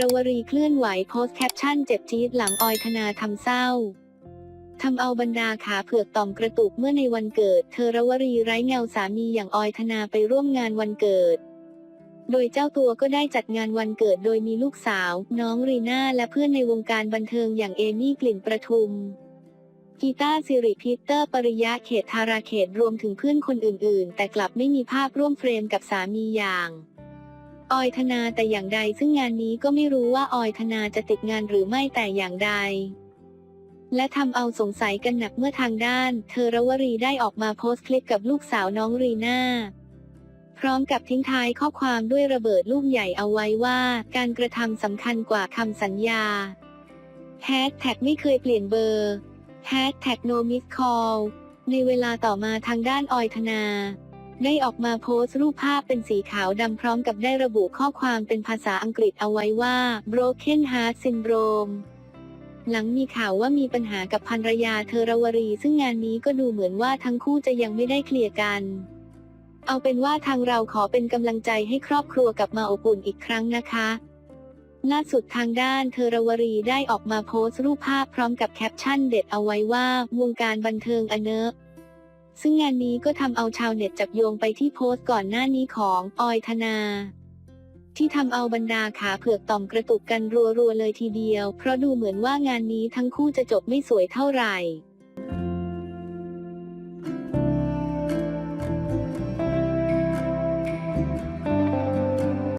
รวรีเคลื่อนไหวโพสแคปชั่นเจ็บจี๊ดหลังออยธนาทำเศร้าทำเอาบรรดาขาเผือกต่อมกระตุกเมื่อในวันเกิด เธอรวรีไร้เงาสามีอย่างออยธนาไปร่วมงานวันเกิด โดยเจ้าตัวก็ได้จัดงานวันเกิดโดยมีลูกสาว น้องรีน่าและเพื่อนในวงการบันเทิงอย่างเอมี่กลิ่นประทุมกีตาร์สิริพีเตอร์ ปริยะเขตธาราเขตรวมถึงเพื่อนคนอื่น ๆ แต่กลับไม่มีภาพร่วมเฟรมกับสามีอย่าง ออยธนาแต่อย่างใดซึ่งงานนี้ก็ไม่รู้ว่าออยธนาจะติดงานหรือไม่แต่อย่างใด และทำเอาสงสัยกันหนักเมื่อทางด้าน เธอรวรีได้ออกมาโพสต์คลิปกับลูกสาวน้องรีน่าพร้อมกับทิ้งท้ายข้อความด้วยระเบิดลูกใหญ่เอาไว้ว่า การกระทำสำคัญกว่าคำสัญญาแฮชแท็กไม่เคยเปลี่ยนเบอร์แฮชแท็ก no miss call ในเวลาต่อมาทางด้านออยธนา ได้ออกมาโพสต์รูปภาพเป็นสีขาวดำพร้อมกับได้ระบุข้อความเป็นภาษาอังกฤษเอาไว้ว่า broken heart syndrome หลังมีข่าวว่ามีปัญหากับภรรยาเธอรวรี ซึ่งงานนี้ก็ดูเหมือนว่าทั้งคู่จะยังไม่ได้เคลียร์กัน เอาเป็นว่าทางเราขอเป็นกำลังใจให้ครอบครัวกลับมาอบอุ่นอีกครั้งนะคะล่าสุดทางด้านเธอรวรีได้ออกมาโพสต์รูปภาพพร้อมกับแคปชั่นเด็ดเอาไว้ว่า วงการบันเทิงอเนอะ ซึ่งงานนี้ก็ทำเอาชาวเน็ตจับโยงไปที่โพสต์ก่อนหน้านี้ของออยธนา ที่ทำเอาบรรดาขาเผือกต่อมกระตุกกันรัวๆเลยทีเดียว เพราะดูเหมือนว่างานนี้ทั้งคู่จะจบไม่สวยเท่าไหร่